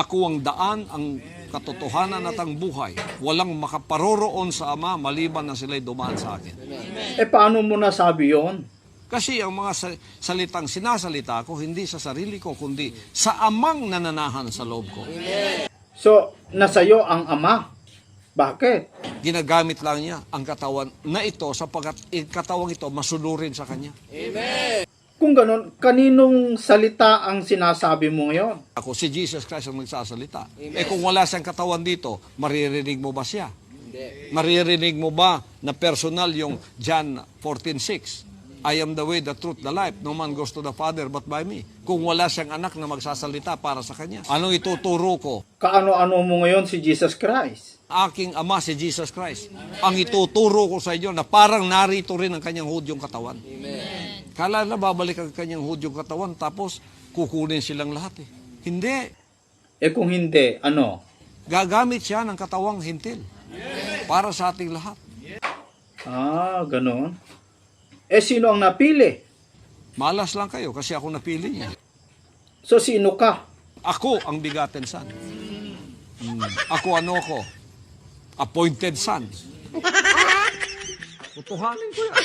Ako ang daan, ang katotohanan at ang buhay. Walang makaparoroon sa Ama maliban na sila'y dumaan sa akin. Eh paano mo nasabi yon? Kasi ang mga sa- salitang sinasalita ko, hindi sa sarili ko, kundi sa amang nananahan sa loob ko. So, nasayo ang ama. Bakit? Ginagamit lang niya ang katawan na ito sapagkat ang katawang ito masunurin sa kanya. Kung ganun, kaninong salita ang sinasabi mo ngayon? Ako, si Jesus Christ ang nagsasalita. Eh kung wala siyang katawan dito, maririnig mo ba siya? Maririnig mo ba na personal yung John 14.6? I am the way, the truth, the life. No man goes to the Father but by me. Kung wala siyang anak na magsasalita para sa kanya. Anong ituturo ko? Kaano-ano mo ngayon si Jesus Christ? Aking ama si Jesus Christ. Ang ituturo ko sa inyo na parang narito rin ang kanyang hudyong katawan. Kala na babalik ang kanyang hudyong katawan tapos kukunin silang lahat eh. Hindi. Eh kung hindi, ano? Gagamit siya ng katawang hintil para sa ating lahat. Ah, ganun. Eh sino ang napili? Malas lang kayo kasi ako napili niya. So sino ka? Ako ang bigaten son. Hmm. Ako ano ko? Appointed son. Tutuhanin ko yan.